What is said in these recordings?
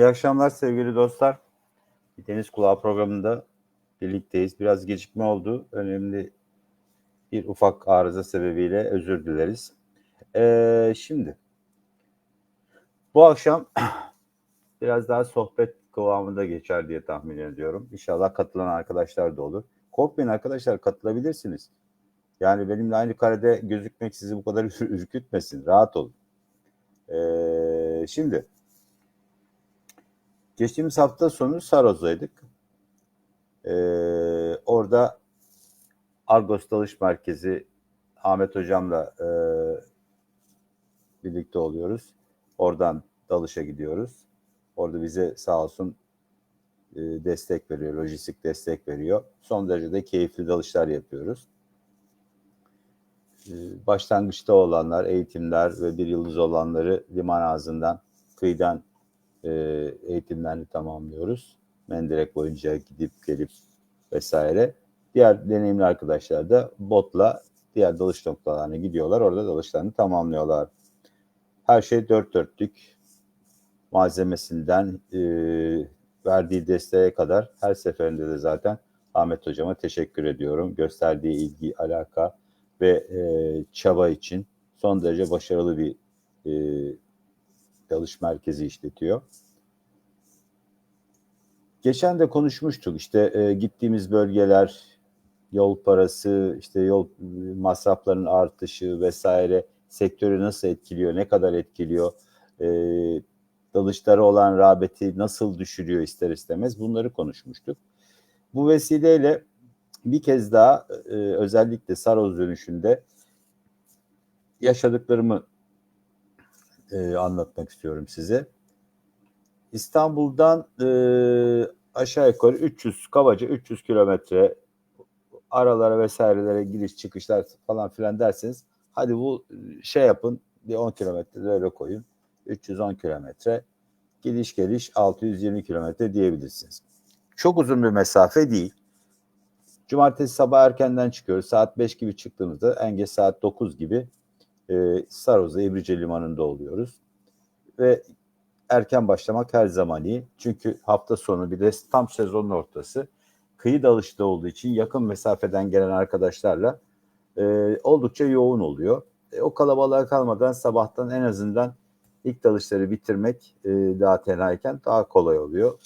İyi akşamlar sevgili dostlar. Bir Deniz Kulağı programında birlikteyiz. Biraz gecikme oldu. Önemli bir ufak arıza sebebiyle özür dileriz. Ee, şimdi bu akşam biraz daha sohbet kıvamında geçer diye tahmin ediyorum. İnşallah katılan arkadaşlar da olur. Korkmayın arkadaşlar katılabilirsiniz. Yani benimle aynı karede gözükmek sizi bu kadar ürkütmesin. Rahat olun. Ee, şimdi Geçtiğimiz hafta sonu Saros'daydık. Ee, orada Argos Dalış Merkezi Ahmet Hocam'la e, birlikte oluyoruz. Oradan dalışa gidiyoruz. Orada bize sağ olsun e, destek veriyor, lojistik destek veriyor. Son derece de keyifli dalışlar yapıyoruz. E, başlangıçta olanlar, eğitimler ve bir yıldız olanları liman ağzından, kıyıdan e, eğitimlerini tamamlıyoruz. Mendirek boyunca gidip gelip vesaire. Diğer deneyimli arkadaşlar da botla diğer dalış noktalarına gidiyorlar. Orada dalışlarını tamamlıyorlar. Her şey dört dörtlük. Malzemesinden e, verdiği desteğe kadar her seferinde de zaten Ahmet Hocama teşekkür ediyorum. Gösterdiği ilgi, alaka ve e, çaba için son derece başarılı bir e, dalış merkezi işletiyor. Geçen de konuşmuştuk işte e, gittiğimiz bölgeler, yol parası, işte yol masraflarının artışı vesaire sektörü nasıl etkiliyor, ne kadar etkiliyor, e, dalışlara olan rağbeti nasıl düşürüyor ister istemez bunları konuşmuştuk. Bu vesileyle bir kez daha e, özellikle Saroz dönüşünde yaşadıklarımı e, anlatmak istiyorum size. İstanbul'dan e, aşağı yukarı 300 kabaca 300 kilometre aralara vesairelere giriş çıkışlar falan filan derseniz hadi bu şey yapın bir 10 kilometre öyle koyun 310 kilometre gidiş geliş 620 kilometre diyebilirsiniz. Çok uzun bir mesafe değil. Cumartesi sabah erkenden çıkıyoruz. Saat 5 gibi çıktığımızda en geç saat 9 gibi e, Saroz'da İbrice Limanı'nda oluyoruz. Ve erken başlamak her zaman iyi. Çünkü hafta sonu bir de tam sezonun ortası. Kıyı dalışta olduğu için yakın mesafeden gelen arkadaşlarla e, oldukça yoğun oluyor. E, o kalabalığa kalmadan sabahtan en azından ilk dalışları bitirmek e, daha tenayken daha kolay oluyor.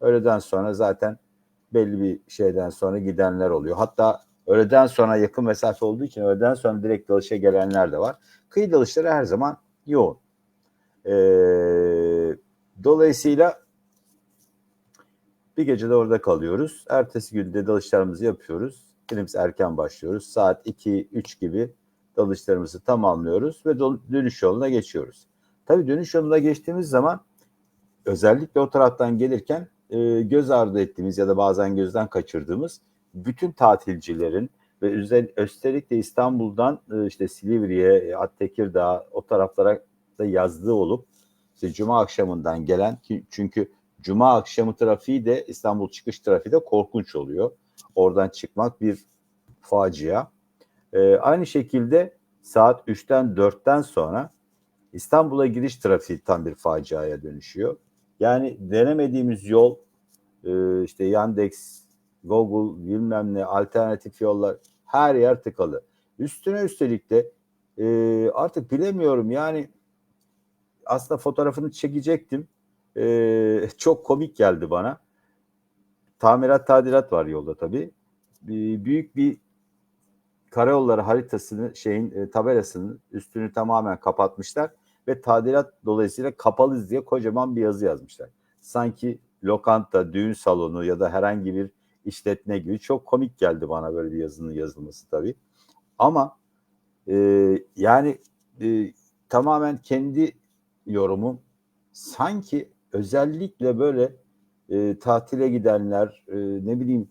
Öğleden sonra zaten belli bir şeyden sonra gidenler oluyor. Hatta öğleden sonra yakın mesafe olduğu için öğleden sonra direkt dalışa gelenler de var. Kıyı dalışları her zaman yoğun. E, dolayısıyla bir gece de orada kalıyoruz. Ertesi günde dalışlarımızı yapıyoruz. Birimiz erken başlıyoruz. Saat 2-3 gibi dalışlarımızı tamamlıyoruz ve dönüş yoluna geçiyoruz. Tabii dönüş yoluna geçtiğimiz zaman özellikle o taraftan gelirken e, göz ardı ettiğimiz ya da bazen gözden kaçırdığımız bütün tatilcilerin ve de İstanbul'dan e, işte Silivri'ye, Attekirdağ o taraflara da yazdığı olup işte Cuma akşamından gelen ki çünkü Cuma akşamı trafiği de İstanbul çıkış trafiği de korkunç oluyor. Oradan çıkmak bir facia. Ee, aynı şekilde saat 3'ten 4'ten sonra İstanbul'a giriş trafiği tam bir faciaya dönüşüyor. Yani denemediğimiz yol e, işte Yandex, Google bilmem ne alternatif yollar her yer tıkalı. Üstüne üstelik de e, artık bilemiyorum yani aslında fotoğrafını çekecektim. E, çok komik geldi bana. Tamirat tadilat var yolda tabii. E, büyük bir karayolları haritasını şeyin e, tabelasının üstünü tamamen kapatmışlar ve tadilat dolayısıyla kapalıyız diye kocaman bir yazı yazmışlar. Sanki lokanta, düğün salonu ya da herhangi bir işletme gibi çok komik geldi bana böyle bir yazının yazılması tabii. Ama e, yani e, tamamen kendi yorumum sanki özellikle böyle e, tatile gidenler e, ne bileyim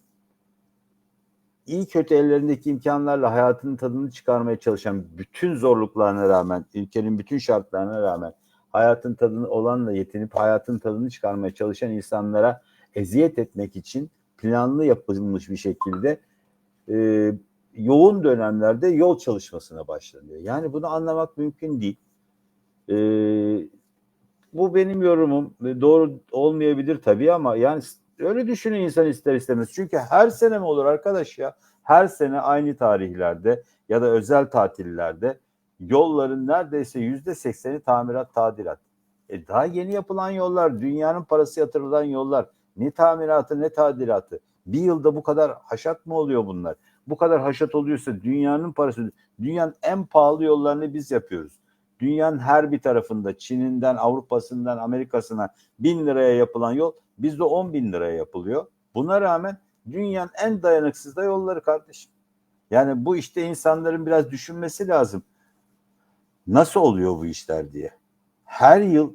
iyi kötü ellerindeki imkanlarla hayatının tadını çıkarmaya çalışan bütün zorluklarına rağmen, ülkenin bütün şartlarına rağmen hayatın tadını olanla yetinip hayatın tadını çıkarmaya çalışan insanlara eziyet etmek için planlı yapılmış bir şekilde e, yoğun dönemlerde yol çalışmasına başlanıyor. Yani bunu anlamak mümkün değil. E, bu benim yorumum. Doğru olmayabilir tabii ama yani öyle düşünün insan ister istemez. Çünkü her sene mi olur arkadaş ya? Her sene aynı tarihlerde ya da özel tatillerde yolların neredeyse yüzde sekseni tamirat, tadilat. E daha yeni yapılan yollar, dünyanın parası yatırılan yollar. Ne tamiratı ne tadilatı. Bir yılda bu kadar haşat mı oluyor bunlar? Bu kadar haşat oluyorsa dünyanın parası, dünyanın en pahalı yollarını biz yapıyoruz. Dünyanın her bir tarafında Çin'inden Avrupa'sından Amerika'sına bin liraya yapılan yol bizde on bin liraya yapılıyor. Buna rağmen dünyanın en dayanıksız da yolları kardeşim. Yani bu işte insanların biraz düşünmesi lazım. Nasıl oluyor bu işler diye. Her yıl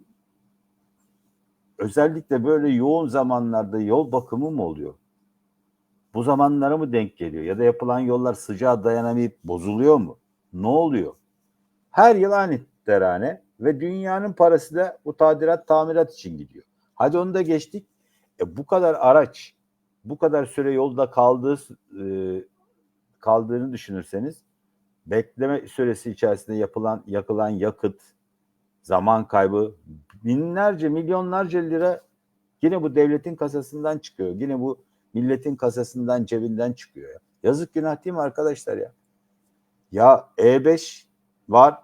özellikle böyle yoğun zamanlarda yol bakımı mı oluyor? Bu zamanlara mı denk geliyor? Ya da yapılan yollar sıcağa dayanamayıp bozuluyor mu? Ne oluyor? Her yıl aynı derane ve dünyanın parası da bu tadilat tamirat için gidiyor. Hadi onu da geçtik. E bu kadar araç, bu kadar süre yolda kaldığı e, kaldığını düşünürseniz bekleme süresi içerisinde yapılan yakılan yakıt, zaman kaybı binlerce, milyonlarca lira yine bu devletin kasasından çıkıyor. Yine bu milletin kasasından, cebinden çıkıyor. Ya. Yazık günah değil mi arkadaşlar ya? Ya E5 var,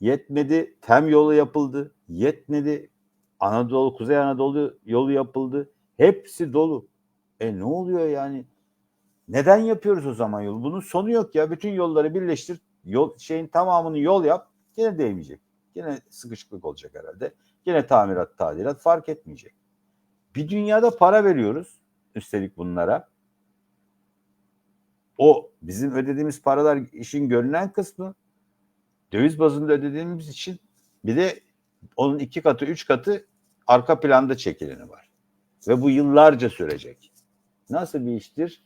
Yetmedi. Tem yolu yapıldı. Yetmedi. Anadolu, Kuzey Anadolu yolu yapıldı. Hepsi dolu. E ne oluyor yani? Neden yapıyoruz o zaman yolu? Bunun sonu yok ya. Bütün yolları birleştir. Yol şeyin tamamını yol yap. Yine değmeyecek. Yine sıkışıklık olacak herhalde. Yine tamirat, tadilat fark etmeyecek. Bir dünyada para veriyoruz üstelik bunlara. O bizim ödediğimiz paralar işin görünen kısmı döviz bazında ödediğimiz için bir de onun iki katı, üç katı arka planda çekileni var. Ve bu yıllarca sürecek. Nasıl bir iştir?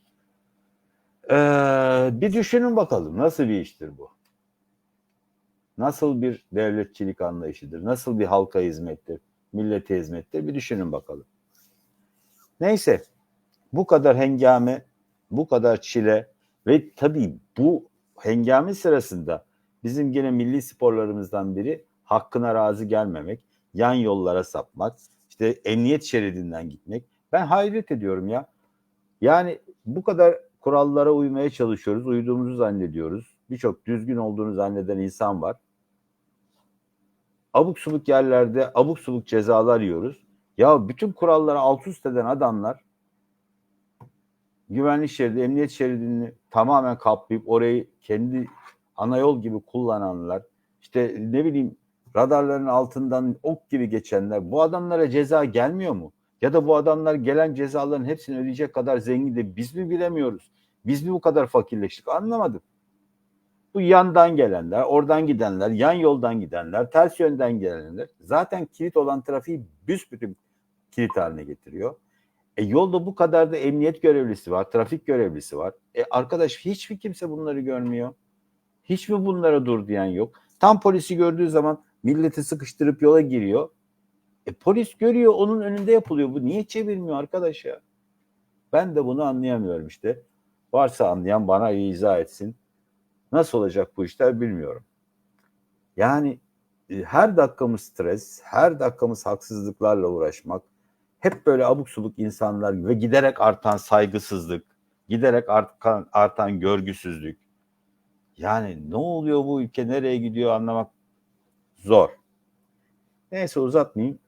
Ee, bir düşünün bakalım nasıl bir iştir bu? Nasıl bir devletçilik anlayışıdır? Nasıl bir halka hizmettir? Millete hizmettir? Bir düşünün bakalım. Neyse bu kadar hengame, bu kadar çile ve tabii bu hengame sırasında Bizim gene milli sporlarımızdan biri hakkına razı gelmemek, yan yollara sapmak, işte emniyet şeridinden gitmek. Ben hayret ediyorum ya. Yani bu kadar kurallara uymaya çalışıyoruz, uyduğumuzu zannediyoruz. Birçok düzgün olduğunu zanneden insan var. Abuk subuk yerlerde abuk subuk cezalar yiyoruz. Ya bütün kurallara alt üst eden adamlar güvenlik şeridi, emniyet şeridini tamamen kaplayıp orayı kendi ana yol gibi kullananlar, işte ne bileyim radarların altından ok gibi geçenler bu adamlara ceza gelmiyor mu? Ya da bu adamlar gelen cezaların hepsini ödeyecek kadar zengin de biz mi bilemiyoruz? Biz mi bu kadar fakirleştik? Anlamadım. Bu yandan gelenler, oradan gidenler, yan yoldan gidenler, ters yönden gelenler zaten kilit olan trafiği büsbütün kilit haline getiriyor. E yolda bu kadar da emniyet görevlisi var, trafik görevlisi var. E arkadaş hiçbir kimse bunları görmüyor. Hiç mi bunlara dur diyen yok? Tam polisi gördüğü zaman milleti sıkıştırıp yola giriyor. E polis görüyor onun önünde yapılıyor. Bu niye çevirmiyor arkadaş ya? Ben de bunu anlayamıyorum işte. Varsa anlayan bana izah etsin. Nasıl olacak bu işler bilmiyorum. Yani e, her dakikamız stres, her dakikamız haksızlıklarla uğraşmak, hep böyle abuk subuk insanlar ve giderek artan saygısızlık, giderek artan, artan görgüsüzlük, yani ne oluyor bu ülke nereye gidiyor anlamak zor. Neyse uzatmayayım.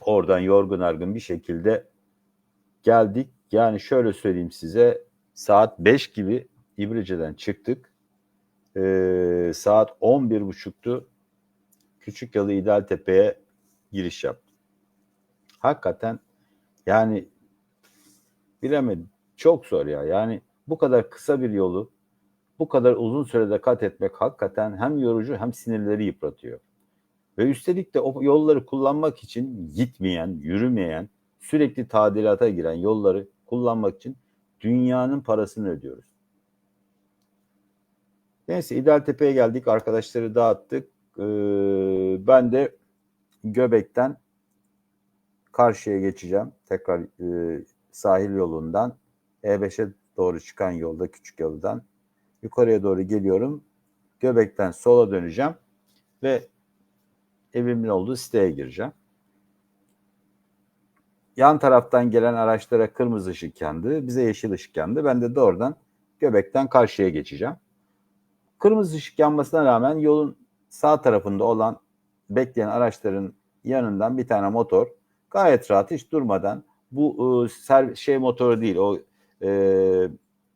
Oradan yorgun argın bir şekilde geldik. Yani şöyle söyleyeyim size saat 5 gibi İbrice'den çıktık. Ee, saat 11.30'tu. Küçük Yalı İdealtepe'ye giriş yaptım. Hakikaten yani bilemedim. Çok zor ya. Yani bu kadar kısa bir yolu bu kadar uzun sürede kat etmek hakikaten hem yorucu hem sinirleri yıpratıyor. Ve üstelik de o yolları kullanmak için gitmeyen, yürümeyen, sürekli tadilata giren yolları kullanmak için dünyanın parasını ödüyoruz. Neyse İdealtepe'ye geldik. Arkadaşları dağıttık. Ee, ben de Göbek'ten karşıya geçeceğim. Tekrar e, sahil yolundan E5'e doğru çıkan yolda Küçük Yalı'dan yukarıya doğru geliyorum. Göbekten sola döneceğim ve evimin olduğu siteye gireceğim. Yan taraftan gelen araçlara kırmızı ışık yandı. Bize yeşil ışık yandı. Ben de doğrudan göbekten karşıya geçeceğim. Kırmızı ışık yanmasına rağmen yolun sağ tarafında olan bekleyen araçların yanından bir tane motor gayet rahat hiç durmadan bu e, şey motoru değil o e,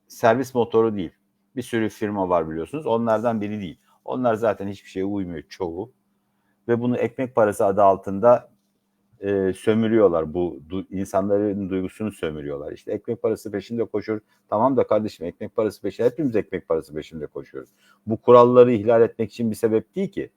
servis motoru değil. Bir sürü firma var biliyorsunuz. Onlardan biri değil. Onlar zaten hiçbir şeye uymuyor çoğu. Ve bunu ekmek parası adı altında e, sömürüyorlar. Bu du, insanların duygusunu sömürüyorlar. İşte ekmek parası peşinde koşur. Tamam da kardeşim ekmek parası peşinde. Hepimiz ekmek parası peşinde koşuyoruz. Bu kuralları ihlal etmek için bir sebep değil ki.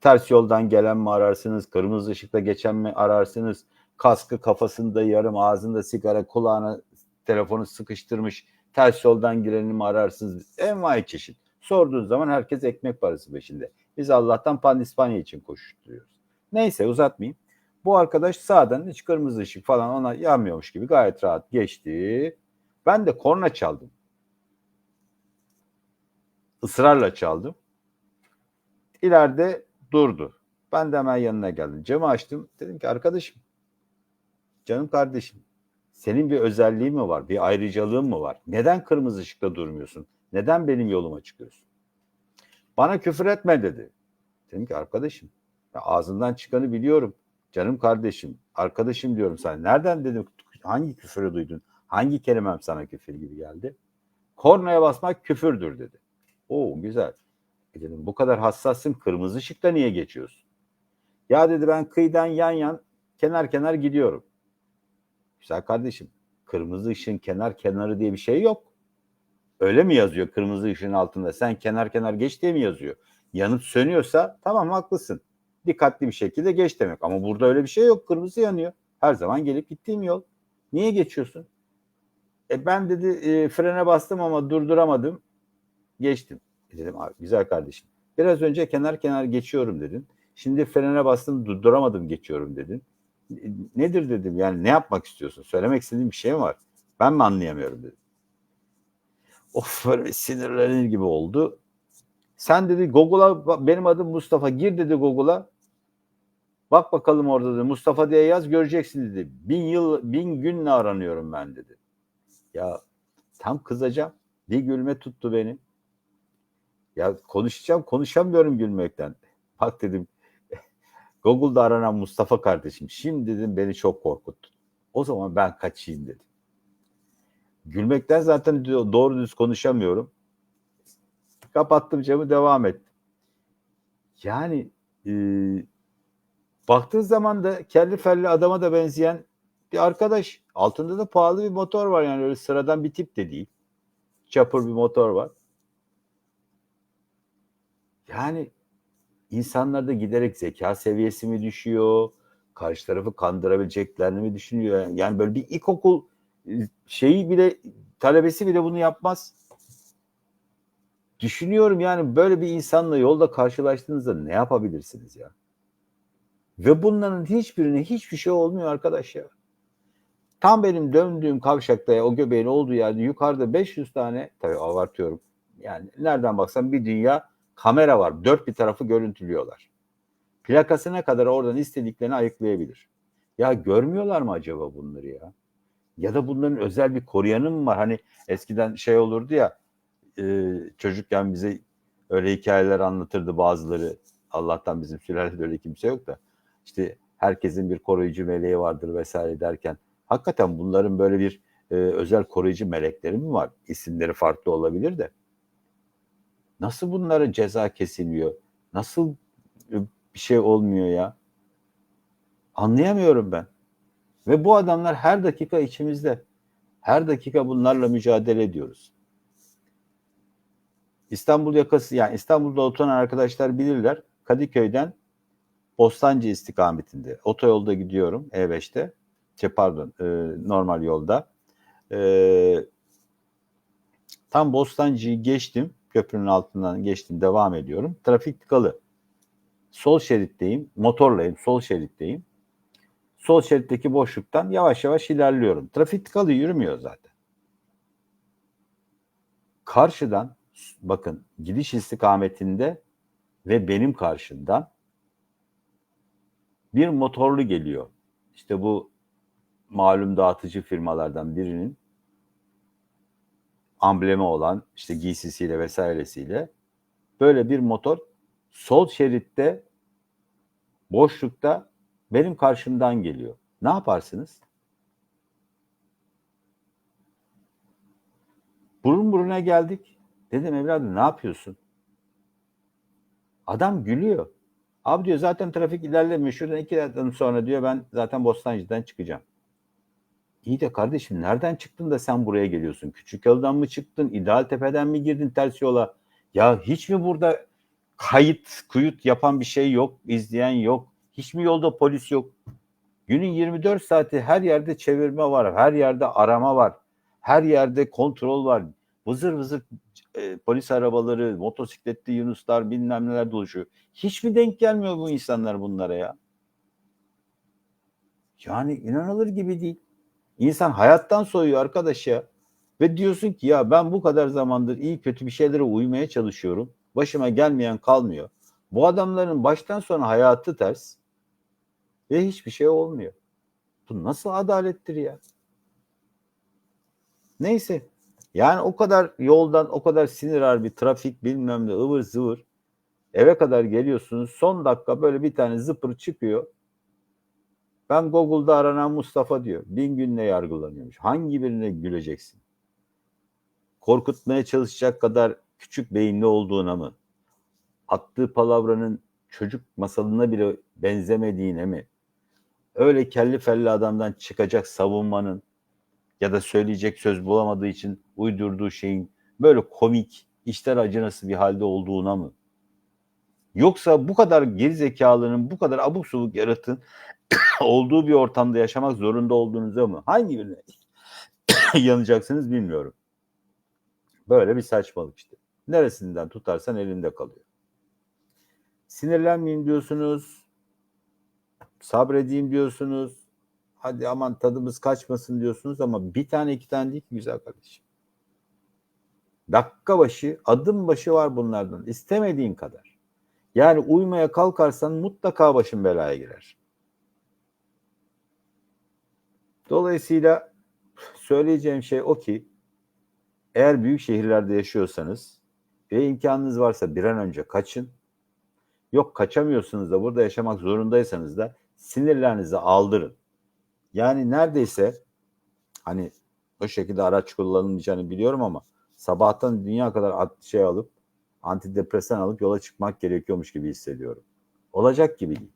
Ters yoldan gelen mi ararsınız? Kırmızı ışıkta geçen mi ararsınız? Kaskı kafasında yarım ağzında sigara kulağına telefonu sıkıştırmış ters yoldan gireni mi ararsınız? Envai çeşit. Sorduğun zaman herkes ekmek parası peşinde. Biz Allah'tan pandispanya için koşturuyoruz. Neyse uzatmayayım. Bu arkadaş sağdan hiç kırmızı ışık falan ona yanmıyormuş gibi gayet rahat geçti. Ben de korna çaldım. Israrla çaldım. İleride durdu. Ben de hemen yanına geldim. Camı açtım. Dedim ki arkadaşım, canım kardeşim, senin bir özelliğin mi var? Bir ayrıcalığın mı var? Neden kırmızı ışıkta durmuyorsun? Neden benim yoluma çıkıyorsun? Bana küfür etme dedi. Dedim ki arkadaşım, ya ağzından çıkanı biliyorum. Canım kardeşim, arkadaşım diyorum sana. Nereden dedim, hangi küfürü duydun? Hangi kelimem sana küfür gibi geldi? Kornaya basmak küfürdür dedi. Oo güzel. E dedim bu kadar hassassın kırmızı ışıkta niye geçiyorsun? Ya dedi ben kıyıdan yan yan kenar kenar gidiyorum. Güzel kardeşim kırmızı ışığın kenar kenarı diye bir şey yok. Öyle mi yazıyor kırmızı ışığın altında? Sen kenar kenar geç diye mi yazıyor? Yanıp sönüyorsa tamam haklısın. Dikkatli bir şekilde geç demek. Ama burada öyle bir şey yok. Kırmızı yanıyor. Her zaman gelip gittiğim yol. Niye geçiyorsun? E ben dedi e, frene bastım ama durduramadım. Geçtim. E dedim abi güzel kardeşim. Biraz önce kenar kenar geçiyorum dedin. Şimdi frene bastım durduramadım geçiyorum dedin. E, nedir dedim yani ne yapmak istiyorsun? Söylemek istediğin bir şey mi var? Ben mi anlayamıyorum dedim. Of sinirlenir gibi oldu. Sen dedi Google'a benim adım Mustafa gir dedi Google'a. Bak bakalım orada dedi Mustafa diye yaz göreceksin dedi. Bin yıl bin günle aranıyorum ben dedi. Ya tam kızacağım. Bir gülme tuttu beni. Ya konuşacağım konuşamıyorum gülmekten. Bak dedim Google'da aranan Mustafa kardeşim. Şimdi dedim beni çok korkuttun. O zaman ben kaçayım dedim. Gülmekten zaten doğru düz konuşamıyorum. Kapattım camı devam ettim. Yani e, baktığın zaman da kelli felli adama da benzeyen bir arkadaş. Altında da pahalı bir motor var yani öyle sıradan bir tip de değil. Çapır bir motor var. Yani insanlarda giderek zeka seviyesi mi düşüyor? Karşı tarafı kandırabileceklerini mi düşünüyor? Yani böyle bir ilkokul şeyi bile talebesi bile bunu yapmaz. Düşünüyorum yani böyle bir insanla yolda karşılaştığınızda ne yapabilirsiniz ya? Ve bunların hiçbirine hiçbir şey olmuyor arkadaş ya. Tam benim döndüğüm kavşakta ya, o göbeğin olduğu yerde yukarıda 500 tane tabii abartıyorum. Yani nereden baksan bir dünya kamera var. Dört bir tarafı görüntülüyorlar. Plakasına kadar oradan istediklerini ayıklayabilir. Ya görmüyorlar mı acaba bunları ya? Ya da bunların özel bir koruyanı mı var? Hani eskiden şey olurdu ya e, çocukken bize öyle hikayeler anlatırdı bazıları. Allah'tan bizim sülalede öyle kimse yok da. İşte herkesin bir koruyucu meleği vardır vesaire derken. Hakikaten bunların böyle bir e, özel koruyucu melekleri mi var? İsimleri farklı olabilir de. Nasıl bunlara ceza kesilmiyor? Nasıl bir şey olmuyor ya? Anlayamıyorum ben. Ve bu adamlar her dakika içimizde. Her dakika bunlarla mücadele ediyoruz. İstanbul yakası yani İstanbul'da oturan arkadaşlar bilirler. Kadıköy'den Bostancı istikametinde otoyolda gidiyorum E5'te. Şey pardon e, normal yolda. E, tam Bostancı'yı geçtim. Köprünün altından geçtim. Devam ediyorum. Trafik tıkalı. Sol şeritteyim. Motorlayım. Sol şeritteyim. Sol şeritteki boşluktan yavaş yavaş ilerliyorum. Trafik tıkalı yürümüyor zaten. Karşıdan bakın gidiş istikametinde ve benim karşımdan bir motorlu geliyor. İşte bu malum dağıtıcı firmalardan birinin amblemi olan işte giysisiyle vesairesiyle böyle bir motor sol şeritte boşlukta benim karşımdan geliyor. Ne yaparsınız? Burun buruna geldik. Dedim evladım ne yapıyorsun? Adam gülüyor. Abi diyor zaten trafik ilerlemiyor. Şuradan iki adım sonra diyor ben zaten Bostancı'dan çıkacağım. İyi de kardeşim nereden çıktın da sen buraya geliyorsun? Küçük yoldan mı çıktın? İdeal tepeden mi girdin ters yola? Ya hiç mi burada kayıt, kuyut yapan bir şey yok, izleyen yok? Hiç mi yolda polis yok? Günün 24 saati her yerde çevirme var, her yerde arama var, her yerde kontrol var. Vızır vızır e, polis arabaları, motosikletli Yunuslar bilmem neler dolaşıyor. Hiç mi denk gelmiyor bu insanlar bunlara ya? Yani inanılır gibi değil. İnsan hayattan soyuyor arkadaş ya. Ve diyorsun ki ya ben bu kadar zamandır iyi kötü bir şeylere uymaya çalışıyorum. Başıma gelmeyen kalmıyor. Bu adamların baştan sona hayatı ters. Ve hiçbir şey olmuyor. Bu nasıl adalettir ya? Neyse. Yani o kadar yoldan o kadar sinir harbi, trafik bilmem ne ıvır zıvır. Eve kadar geliyorsunuz. Son dakika böyle bir tane zıpır çıkıyor. Ben Google'da aranan Mustafa diyor. Bin günle yargılanıyormuş. Hangi birine güleceksin? Korkutmaya çalışacak kadar küçük beyinli olduğuna mı? Attığı palavranın çocuk masalına bile benzemediğine mi? Öyle kelli felli adamdan çıkacak savunmanın ya da söyleyecek söz bulamadığı için uydurduğu şeyin böyle komik, işler acınası bir halde olduğuna mı? Yoksa bu kadar gerizekalının, bu kadar abuk subuk yaratın olduğu bir ortamda yaşamak zorunda olduğunuza mı? Hangi birine yanacaksınız bilmiyorum. Böyle bir saçmalık işte. Neresinden tutarsan elinde kalıyor. Sinirlenmeyin diyorsunuz. Sabredeyim diyorsunuz. Hadi aman tadımız kaçmasın diyorsunuz ama bir tane iki tane değil ki güzel kardeşim. Dakika başı, adım başı var bunlardan. İstemediğin kadar. Yani uymaya kalkarsan mutlaka başın belaya girer. Dolayısıyla söyleyeceğim şey o ki eğer büyük şehirlerde yaşıyorsanız ve imkanınız varsa bir an önce kaçın. Yok kaçamıyorsunuz da burada yaşamak zorundaysanız da sinirlerinizi aldırın. Yani neredeyse hani o şekilde araç kullanılmayacağını biliyorum ama sabahtan dünya kadar şey alıp antidepresan alıp yola çıkmak gerekiyormuş gibi hissediyorum. Olacak gibi değil.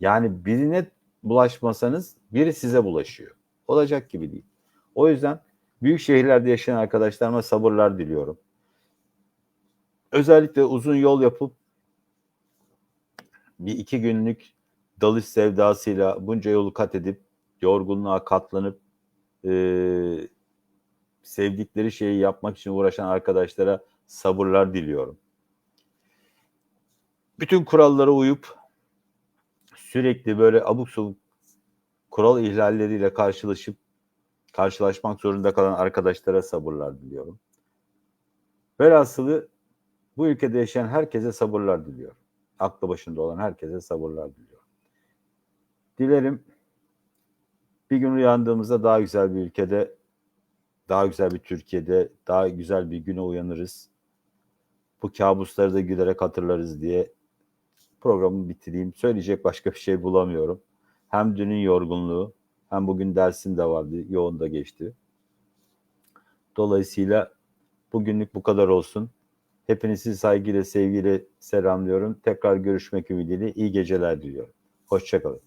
Yani birine bulaşmasanız biri size bulaşıyor. Olacak gibi değil. O yüzden büyük şehirlerde yaşayan arkadaşlarıma sabırlar diliyorum. Özellikle uzun yol yapıp bir iki günlük dalış sevdasıyla bunca yolu kat edip yorgunluğa katlanıp e, sevdikleri şeyi yapmak için uğraşan arkadaşlara sabırlar diliyorum. Bütün kurallara uyup sürekli böyle abuk sabuk kural ihlalleriyle karşılaşıp karşılaşmak zorunda kalan arkadaşlara sabırlar diliyorum. Velhasılı bu ülkede yaşayan herkese sabırlar diliyorum. Aklı başında olan herkese sabırlar diliyorum. Dilerim bir gün uyandığımızda daha güzel bir ülkede, daha güzel bir Türkiye'de, daha güzel bir güne uyanırız. Bu kabusları da gülerek hatırlarız diye programı bitireyim. Söyleyecek başka bir şey bulamıyorum. Hem dünün yorgunluğu hem bugün dersim de vardı. Yoğun da geçti. Dolayısıyla bugünlük bu kadar olsun. Hepinizi saygıyla, sevgiyle selamlıyorum. Tekrar görüşmek ümidiyle iyi geceler diliyorum. Hoşçakalın.